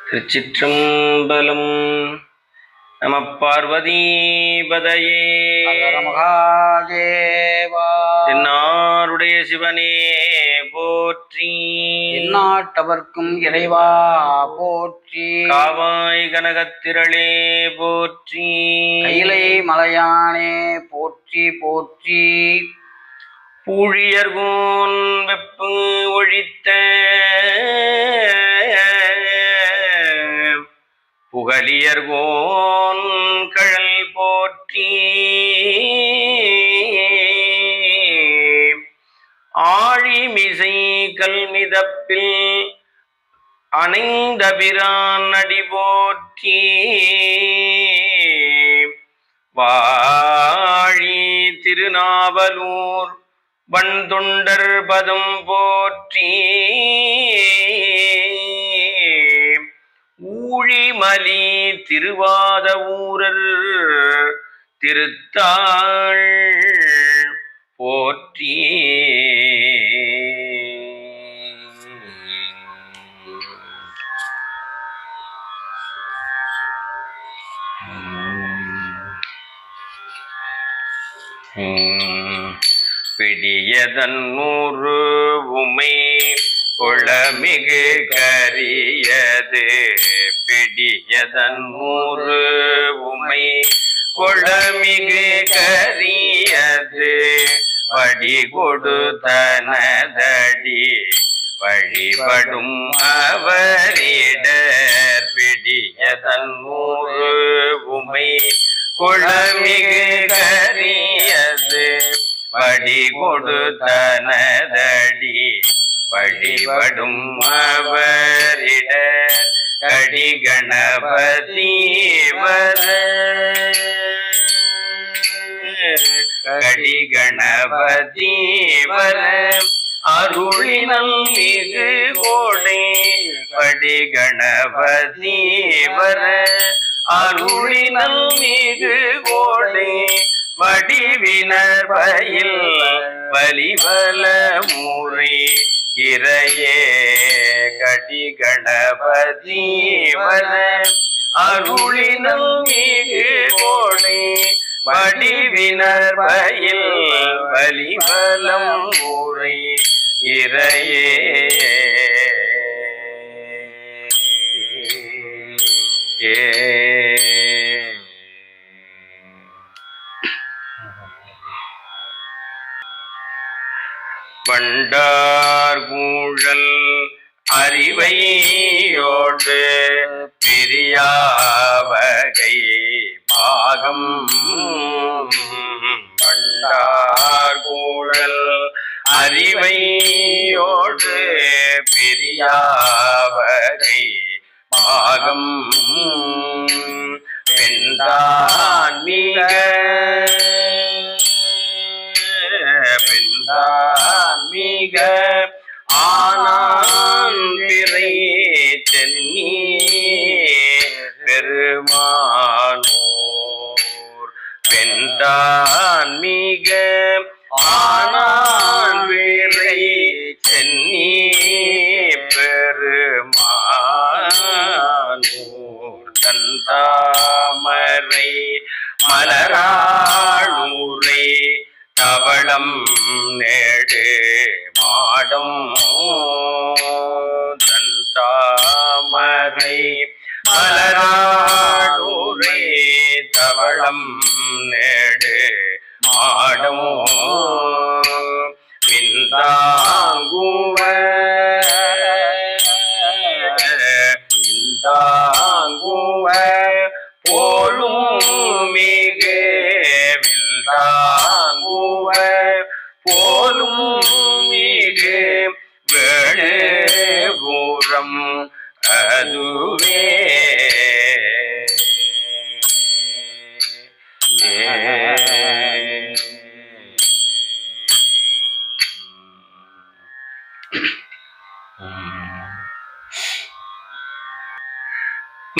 திருச்சிற்றம்பலம் நம பார்வதீபதையே. தென்னாருடைய சிவனே போற்றி. எந்நாட்டவர்க்கும் இறைவா போற்றி. காவாய் கனகத்திரளே போற்றி. கைலை மலையானே போற்றி போற்றி. பூழியர்கோன் வெப்பு ஒழித்த புகலியர்கோன் கழல் போற்றி. ஆழிமிசை கல்மிதப்பில் அணைந்தபிரான் அடி போற்றி. வாழி திருநாவலூர் வண்தொண்டர் பதம் போற்றி. ஊழிமலி திருவாத ஊரர் திருத்தாள் போற்றி பிடியதன் நூறு உமை குளமிகு கரியது பிடியதன் நூறு உமை. குளமிகு கரியது வடி கொடுத்தனதடி வழிபடும் அவரிடர் பிடியதன் நூறு உமை. குளமிகு கரியது வடி கொடுத்தனதடி வழிபடும் அவரிட கடி கணபதி வர கடி கணபதி வர அருளினம் மிகு கோடை படி கணபதி வர அருளினம் மிகு கோடை வடிவினர் பயில் வலிவல முறை இறையே கடி கணபதி அருளினும் அருளினம் மிகு கோடை வடிவினர் பயில் வலிவலம் ஊரை. இறையே. ஏ வண்டார் கூழல் அறிவையோடு பிரியாவகை பாகம். வண்டார் கூழல் அறிவையோடு பிரியாவகை பாகம். பெண்தான் மிக பெண்தான் மிக ஆனான் பிறை சென்னி பெருமானோர் பெண்தான் மிக ஆனா மாடம் தந்தாமரை மலராளூரை தவளம் நே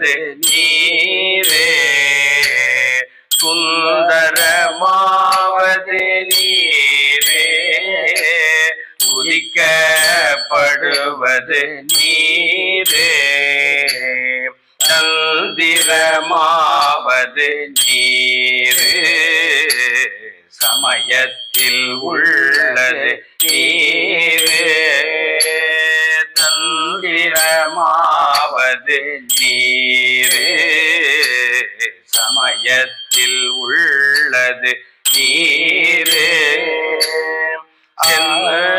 துதிக்கப்படுவது நீரே. சுந்தரமாவது நீரே. உதிக்கப்படுவது நீரே. தந்திரமாவது நீரு. சமயத்தில் உள்ளது நீரு. தந்திரமாவது நீரே சமயத்தில் உள்ளது நீரே. என்ன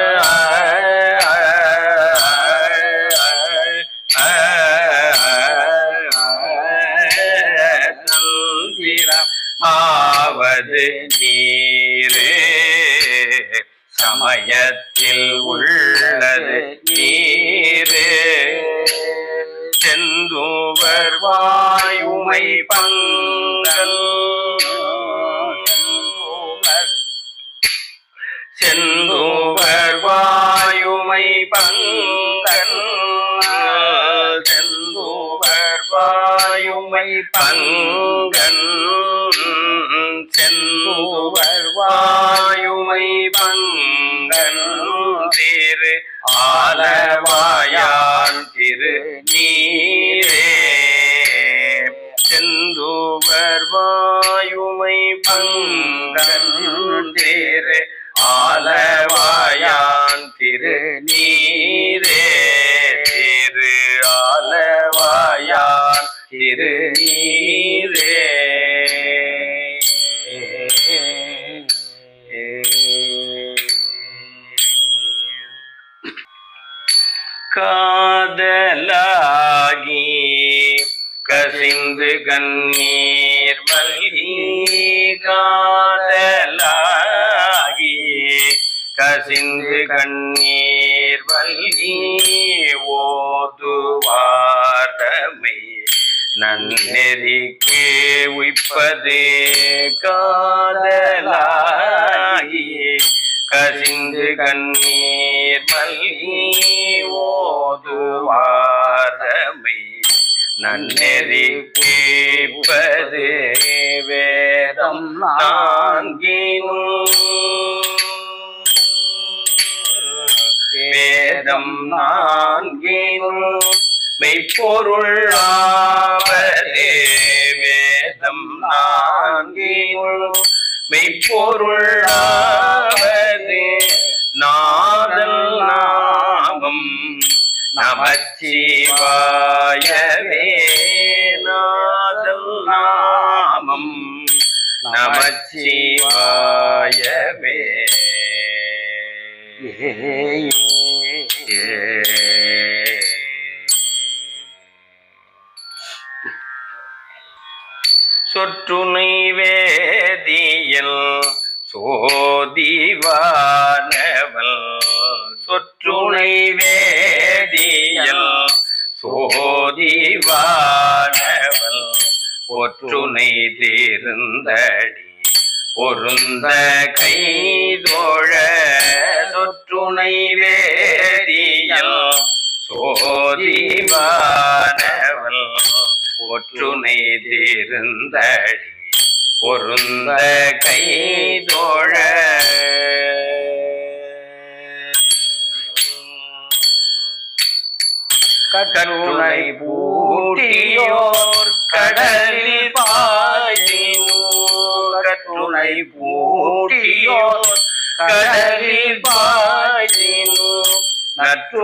செந்தூவர் வாயுமை பங்கன் செந்தூவர் வாயுமை பங்கன் செந்தூவர் வாயுமை பங்கன் திரு ஆலவாயான் திரு நீரே செந்தூவர் வாயுமை பங்கன் திரு ஆலவாயான் திரு நீரே திரு ஆலவாயான் திரு நீரே காதலாகி கசிந்து கண்ணீர் மல்கி காதலாகி கசிந்து கண்ணீர் வல்லி ஓதுவாரமை நன்னெறிக்கு உய்ப்பது காதலாகி. கசிந்து கண்ணீர் வல்லி ஓதுவாரமை நன்னெறிக்கு கேட்பது வேதம் நான்கினும். வேதம் நான்கினும் மெய்ப்பொருளாவதே வேதம் நான்கினும் மெய்ப்பொருளாவது நாதல் நாமம் நமச்சிவாயவே. நாதல் நாமம் நமச்சிவாயவே. சொற்றுனை வேதியல் சோதிவானவள். சொற்றுனை வேதியல் சோதிவானவள். ஒற்றுனை தீர்ந்தடி பொருந்த கைதோழ. சொற்றுனை வே ஒற்றுனை தீர்ந்தடி பொருந்த கைதோழ கற்றுணை பூட்டியோர் கடலில் பாயினோர் கற்றுணை பூட்டியோர் கடலில் பாயினோர் நற்றுணையாவதே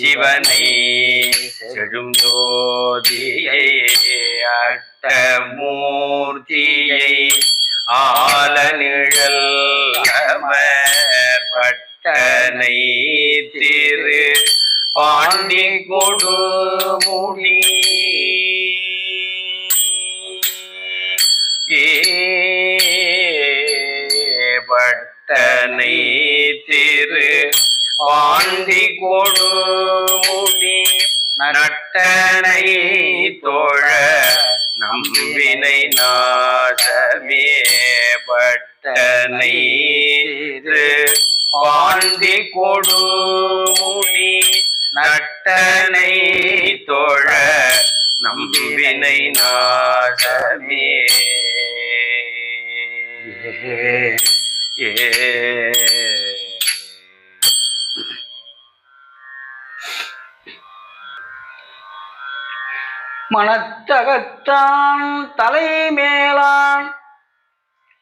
சிவனை செழும் ஜோதியை அட்டமூர்த்தியை ஆல நட்டனை தோழ நம்பினை நாசமேபட்டனை திரு பாண்டி கொடு நட்டனை தோழ நம்பினை நாசமே. ஏ. மனத்தகத்தான் தலைமேலான்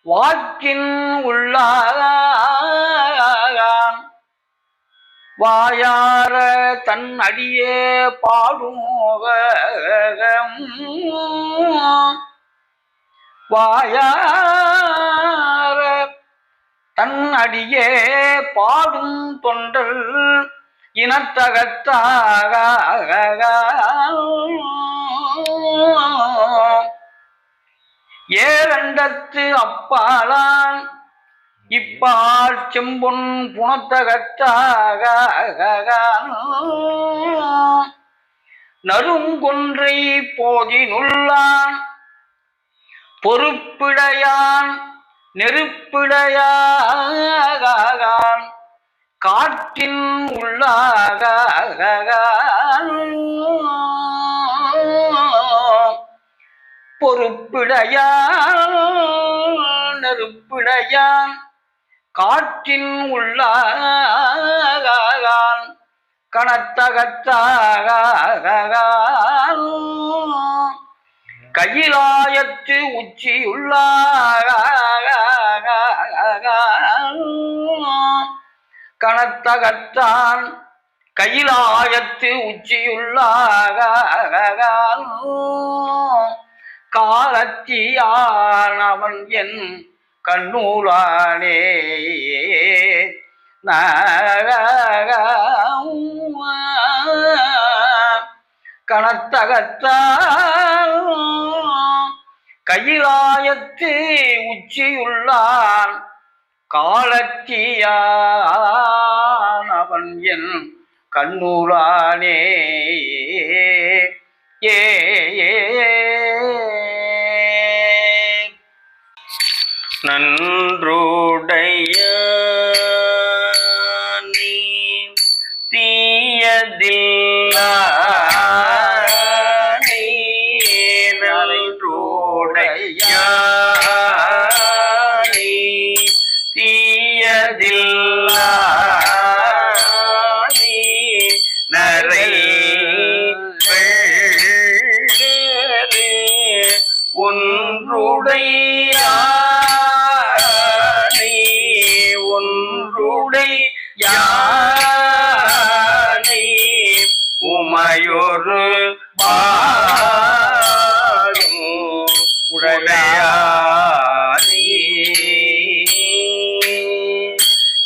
வாக்கின் உள்ளான் வாயார தன் அடியே பாடும் வாயார தன் அடியே பாடும் தொண்டல் இனத்தகத்தாக ஏரண்டத்து அப்பாலான். இப்பால் செம்பொன் புனத்தகத்தாக நறுங்கொன்றை போதினுள்ளான். பொறுப்பிடையான் நெருப்பிடையான் காற்றின் உள்ளாக பொறுப்பிடையான் நெருப்பிடையான் காற்றின் உள்ளாகான் கணத்தகத்தாக கையிலாயத்து உச்சியுள்ளாக கணத்தகத்தான் கையிலாயத்து உச்சியுள்ளாக காலத்தியானவன் என் கண்ணூலானே கணத்தகத்தான் கையிலாயத்து உச்சியுள்ளான். காலத்தியானவன் என் கண்ணூரானே ஏ ஏ. நன்றுடைய?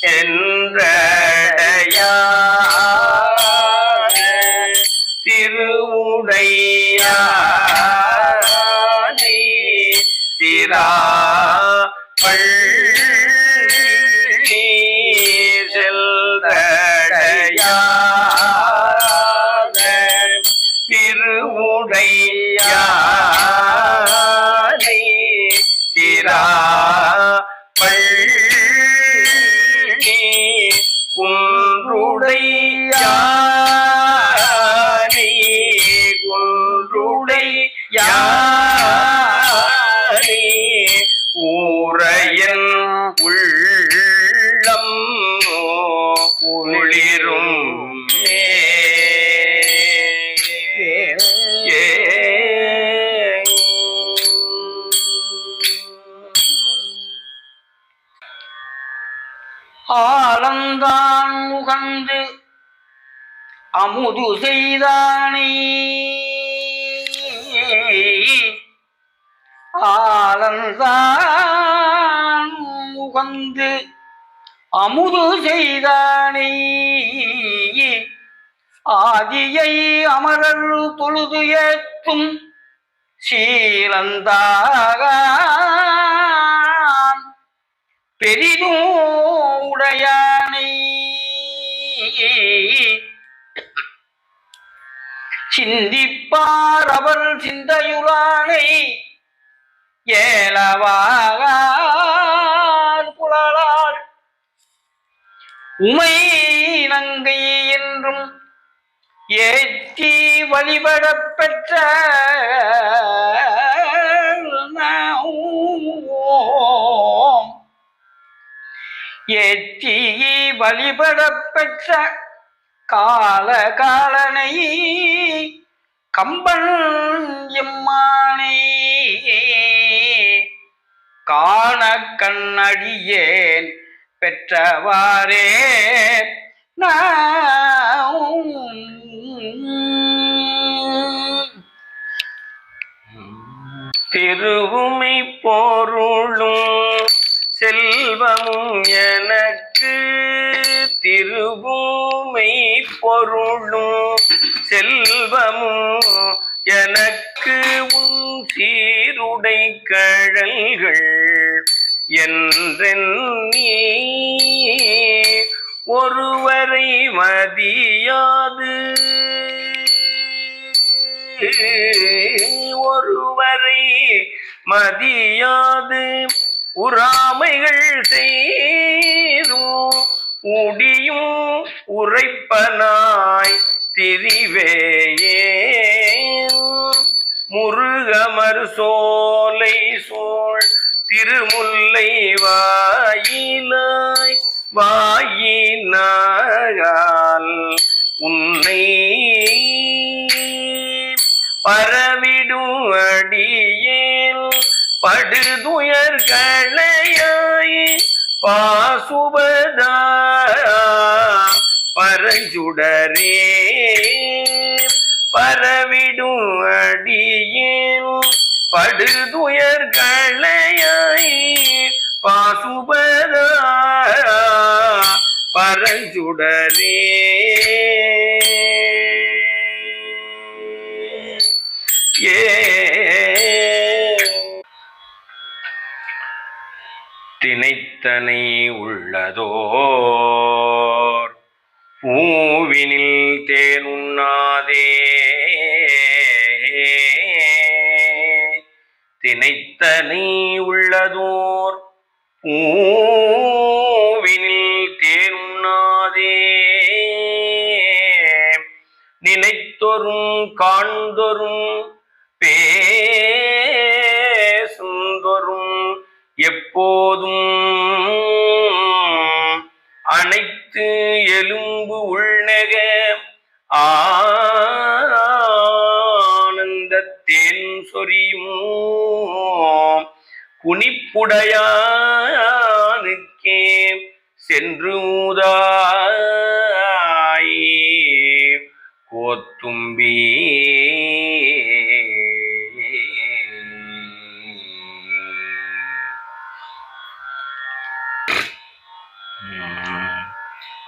And. ஆலந்தான் முகந்து அமுது செய்தானை. ஆலந்தான் முகந்து அமுது செய்தானே. ஆதியை அமரர் தொழுது ஏற்றும் சீலந்தாக பெரிதும் உடையானை. சிந்திப்பார் அவர் சிந்தையுளானை. ஏலவாகார் உமை நங்கை என்றும் ஏற்றி வழிபடப் பெற்ற ஏற்றி வழிபடப் பெற்ற கால காலனை கம்பன் எம்மானை. காண கண்ணடியேன் பெற்றவாரே திருவுமை பொருளும் செல்வமும் எனக்கு திருவுமை பொருளும் செல்வமும் எனக்கு உன் சீருடை கழல்கள் என்றென்னி ஒருவரை மதியாது. ஒருவரை மதியாது. உறாமைகள் செய்தும் உடியும் உரைப்பனாய் திரிவேயே முருகமர் சோலை சோழ் திருமுல்லை வாயிலாய் வாயினால் உன்னை பரவிடும் அடியேல் படுதுயர்களையாய் பாசுபதா பரஞ்சுடரே. பரவிடும் அடியேல் படுதுயர் பாசுபதா பரஞ்சுடரே ஏ. திணைத்தனை உள்ளதோர். பூவினில் தேனுண்ணாதே. திணைத்தனை உள்ளதோர். ஊவினில் தேனுண்ணாதே. நினைத்தொரும் காண்தொரும் பேசுந்தொரும் எப்போதும் அனைத்து எலும்பு உள்நக ஆனந்த தேன் சொரியும் குனிப்புடையானுக்கே சென்று மூதாய் கோத்தும்பி.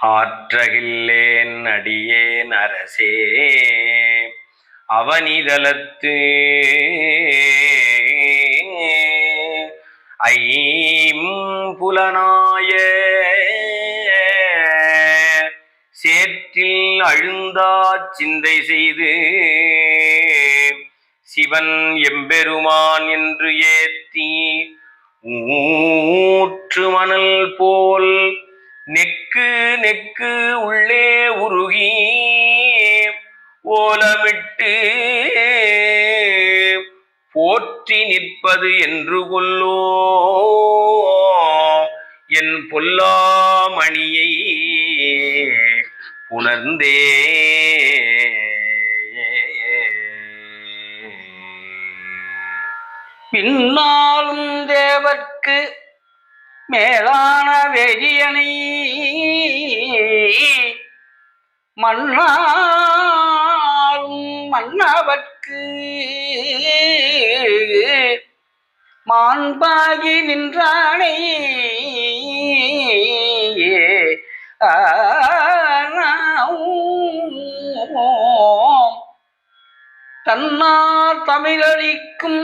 ஆற்றகில்லேன் அடியேன் அரசே அவனிதலத்து. ஐம் புலனா அழுந்தா சிந்தை செய்து சிவன் எம்பெருமான் என்று ஏத்தி ஊற்று மணல் போல் நெக்கு நெக்கு உள்ளே உருகி ஓலமிட்டு போற்றி நிற்பது என்று கொல்லோ என் பொல்லா உணர்ந்தே. பின்னாலும் தேவர்க்கு மேலான வெறியனை மன்னாலும் மன்னவர்க்கு மாண்பாகி நின்றானே. ஏ ஆ தன்னார் தமிழளிக்கும்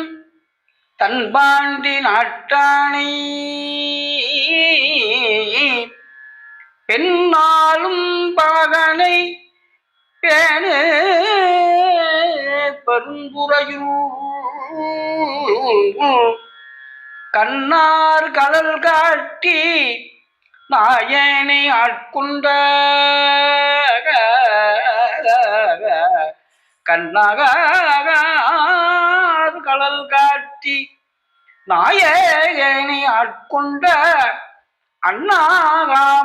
தன்பாண்டி நாட்டானை. பெண்ணாலும் பாகனை பேணு பெருந்துறையூர். கண்ணார் கடல் காட்டி நாயனை ஆட்கொண்ட கண்ணகார் கடல் காட்டி நாயகனை ஆட்கொண்ட அண்ணாகாமலையானை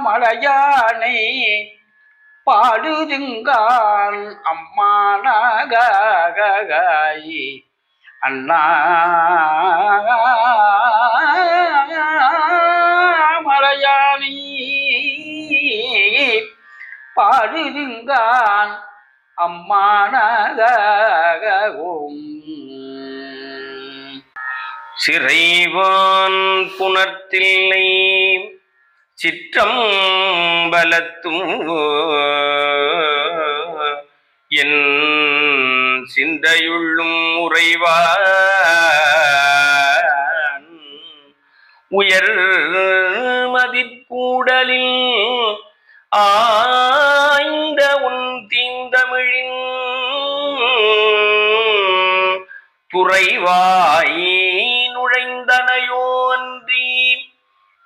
பாடுதுங்கான் அம்மானாகாய் அண்ணா மலையானி பாடுதுங்கான் அம்மானாகும் சிறைவான் புணர்த்தில்லை சிற்றம் பலத்தும் என் சிந்தையுள்ளும் உறைவான். உயர் மதிப்பூடலில் ஆ துறைவாய் நுழைந்தனையோன்றி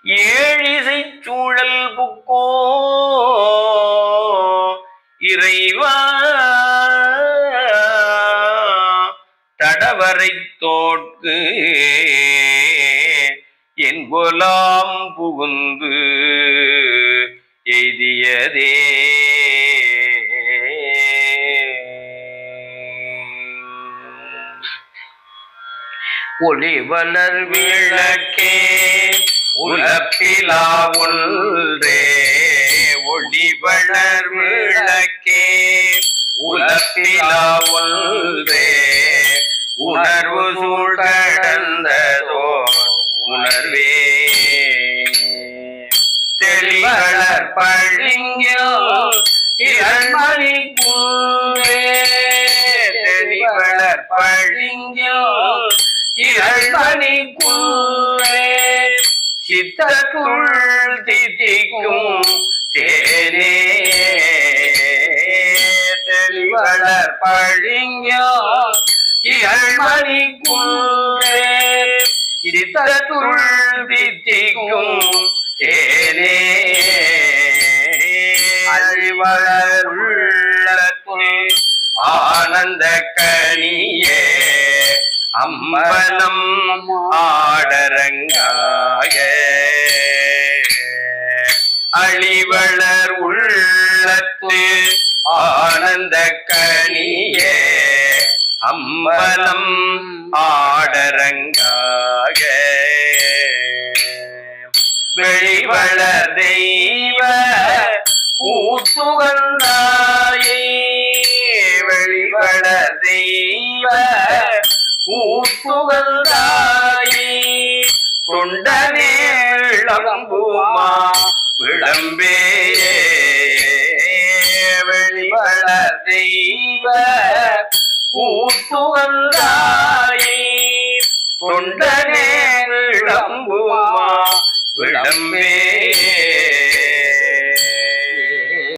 ஏழிசை சூழல் புக்கோ? இறைவா தடவரை தோற்கு என் என்பொலாம் புகுந்து ஒளி வளர் விளக்கே உலப்பிலா ஒன்றே ஒளி வளர் விளக்கே உலப்பிலா ஒன்றே உணர்வு சூழ்கடந்ததோ உணர்வே. தெளிவளர் பழிங்கோ இரண்மணி இரண்மணி பூவே சித்தத்துள் தித்திக்கும் தேனே. தெளிவளர் பழிங்கோ இரண்மணி சித்தத்துள் தேனே. ஆனந்த கனியே. அம்பலம் ஆடரங்காய. அழிவளர் உள்ளத்து ஆனந்த கனியே. அம்பலம் ஆடரங்காக வெளிவளர் தெய்வ கூத்துகந்தாயே வெளிவளர் தெய்வ கூத்துகந்தாயே தொண்டனேளம்புமா விளம்பே வெளிவள தெய்வ கூத்துகந்தாயே தொண்டனே விளம்பே